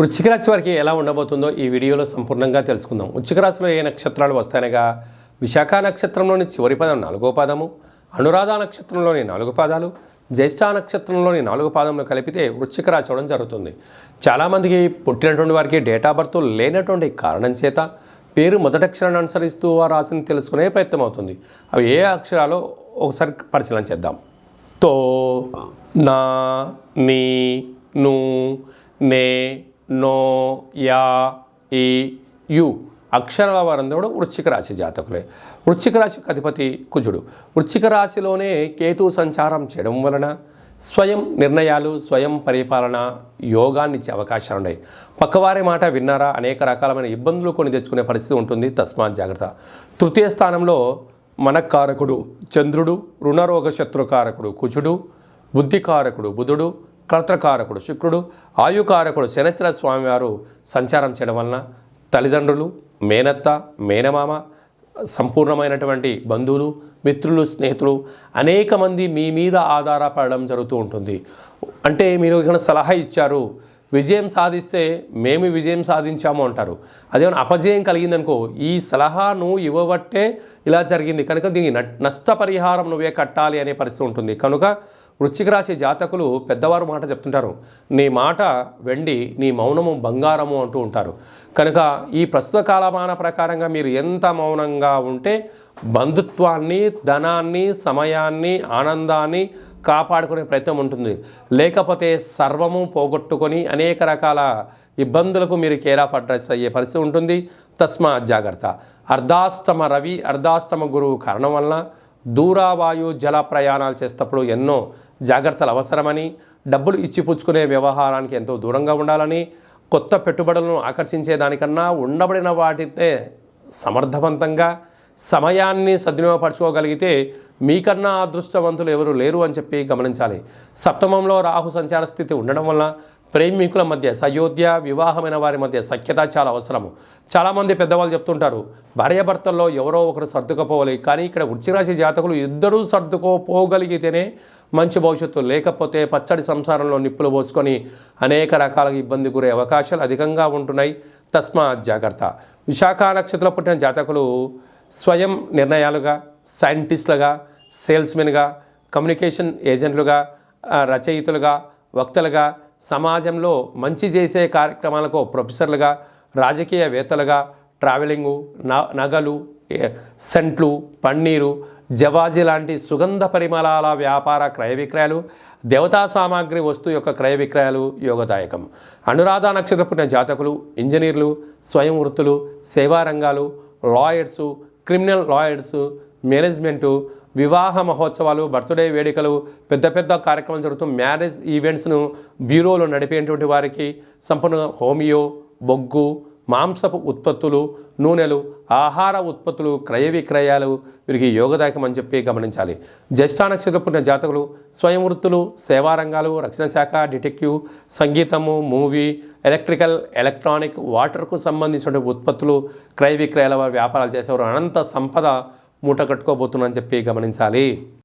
వృశ్చిక రాశి వారికి ఎలా ఉండబోతుందో ఈ వీడియోలో సంపూర్ణంగా తెలుసుకుందాం. వృశ్చిక రాశిలో ఏ నక్షత్రాలు వస్తాయనగా విశాఖ నక్షత్రంలోని చివరి పదం నాలుగో పాదము అనురాధ నక్షత్రంలోని నాలుగు పాదాలు జ్యేష్ఠ నక్షత్రంలోని నాలుగు పాదములు కలిపితే వృశ్చిక రాశి అవడం జరుగుతుంది. చాలామందికి పుట్టినటువంటి వారికి డేట్ ఆఫ్ బర్త్ లేనటువంటి కారణం చేత పేరు మొదటి అక్షరాన్ని అనుసరిస్తూ ఆ రాశిని తెలుసుకునే ప్రయత్నం అవుతుంది. అవి ఏ అక్షరాలో ఒకసారి పరిశీలన చేద్దాం. తో నా నీ ను నే నో యా ఈ యు. అక్షరాల వారందరూ కూడా వృశ్చిక రాశి జాతకులే. వృశ్చిక రాశికి అధిపతి కుజుడు. వృశ్చిక రాశిలోనే కేతు సంచారం చేయడం వలన స్వయం నిర్ణయాలు స్వయం పరిపాలన యోగాన్ని ఇచ్చే అవకాశాలు ఉన్నాయి. పక్కవారి మాట విన్నారా? అనేక రకాలమైన ఇబ్బందులు కొని తెచ్చుకునే పరిస్థితి ఉంటుంది. తస్మాత్ జాగ్రత్త. తృతీయ స్థానంలో మనకారకుడు చంద్రుడు రుణరోగ శత్రుకారకుడు కుజుడు బుద్ధికారకుడు బుధుడు కర్తకారకుడు శుక్రుడు ఆయుకారకుడు శనచర స్వామివారు సంచారం చేయడం వలన తల్లిదండ్రులు మేనత్త మేనమామ సంపూర్ణమైనటువంటి బంధువులు మిత్రులు స్నేహితులు అనేక మంది మీ మీద ఆధారపడడం జరుగుతూ ఉంటుంది. అంటే మీరు ఇక్కడ సలహా ఇచ్చారు విజయం సాధిస్తే మేము విజయం సాధించాము అంటారు. అదేమైనా అపజయం కలిగిందనుకో ఈ సలహాను ఇవ్వబట్టే ఇలా జరిగింది. కనుక దీని నష్టపరిహారం నువ్వే కట్టాలి అనే పరిస్థితి ఉంటుంది. కనుక వృశ్చిక రాశి జాతకులు పెద్దవారు మాట చెప్తుంటారు. నీ మాట వెండి నీ మౌనము బంగారము అంటూ ఉంటారు. కనుక ఈ ప్రస్తుత కాలమాన ప్రకారంగా మీరు ఎంత మౌనంగా ఉంటే బంధుత్వాన్ని ధనాన్ని సమయాన్ని ఆనందాన్ని కాపాడుకునే ప్రయత్నం ఉంటుంది. లేకపోతే సర్వము పోగొట్టుకొని అనేక రకాల ఇబ్బందులకు మీరు కేర్ ఆఫ్ అడ్రస్ అయ్యే పరిస్థితి ఉంటుంది. తస్మా జాగ్రత్త. అర్ధాస్తమ రవి అర్ధాష్టమ గురువు కారణం వలన దూరావాయు జల ప్రయాణాలు చేసేటప్పుడు ఎన్నో జాగ్రత్తలు అవసరమని డబ్బులు ఇచ్చిపుచ్చుకునే వ్యవహారానికి ఎంతో దూరంగా ఉండాలని కొత్త పెట్టుబడులను ఆకర్షించే దానికన్నా ఉండబడిన వాటితే సమర్థవంతంగా సమయాన్ని సద్వినియోగపరచుకోగలిగితే మీకన్నా అదృష్టవంతులు ఎవరు లేరు అని చెప్పి గమనించాలి. సప్తమంలో రాహు సంచార స్థితి ఉండడం వల్ల ప్రేమికుల మధ్య సయోధ్య వివాహమైన వారి మధ్య సఖ్యత చాలా అవసరము. చాలామంది పెద్దవాళ్ళు చెప్తుంటారు భార్యాభర్తల్లో ఎవరో ఒకరు సర్దుకపోవాలి. కానీ ఇక్కడ వృచ్చిరాశి జాతకులు ఇద్దరూ సర్దుకోపోగలిగితేనే మంచి భవిష్యత్తు లేకపోతే పచ్చడి సంసారంలో నిప్పులు పోసుకొని అనేక రకాల ఇబ్బంది గురే అవకాశాలు అధికంగా ఉంటున్నాయి. తస్మా జాగ్రత్త. విశాఖ నక్షత్రంలో పుట్టిన జాతకులు స్వయం నిర్ణయాలుగా సైంటిస్టులుగా సేల్స్మెన్గా కమ్యూనికేషన్ ఏజెంట్లుగా రచయితలుగా వక్తలుగా సమాజంలో మంచి చేసే కార్యక్రమాలకు ప్రొఫెసర్లుగా రాజకీయవేత్తలుగా ట్రావెలింగు నగలు సెంట్లు పన్నీరు జవాజీ లాంటి సుగంధ పరిమళాల వ్యాపార క్రయ విక్రయాలు దేవతా సామాగ్రి వస్తువు యొక్క క్రయ విక్రయాలు యోగదాయకం. అనురాధ నక్షత్ర పుట్టిన జాతకులు ఇంజనీర్లు స్వయం వృత్తులు సేవా రంగాలు లాయర్సు క్రిమినల్ లాయర్స్ మేనేజ్మెంటు వివాహ మహోత్సవాలు బర్త్డే వేడుకలు పెద్ద పెద్ద కార్యక్రమాలు జరుగుతూ మ్యారేజ్ ఈవెంట్స్ను బ్యూరోలో నడిపేటువంటి వారికి సంపూర్ణ హోమియో బొగ్గు మాంసపు ఉత్పత్తులు నూనెలు ఆహార ఉత్పత్తులు క్రయ విక్రయాలు వీరికి యోగదాయకం అని చెప్పి గమనించాలి. జ్యేష్ఠ నక్షత్ర పుట్టిన జాతకులు స్వయం వృత్తులు సేవారంగాలు రక్షణ శాఖ డిటెక్టివ్ సంగీతము మూవీ ఎలక్ట్రికల్ ఎలక్ట్రానిక్ వాటర్కు సంబంధించిన ఉత్పత్తులు క్రయ విక్రయాల వ్యాపారాలు చేసేవారు. అనంత సంపద మూట కట్టుకోబోతున్నారని చెప్పి గమనించాలి.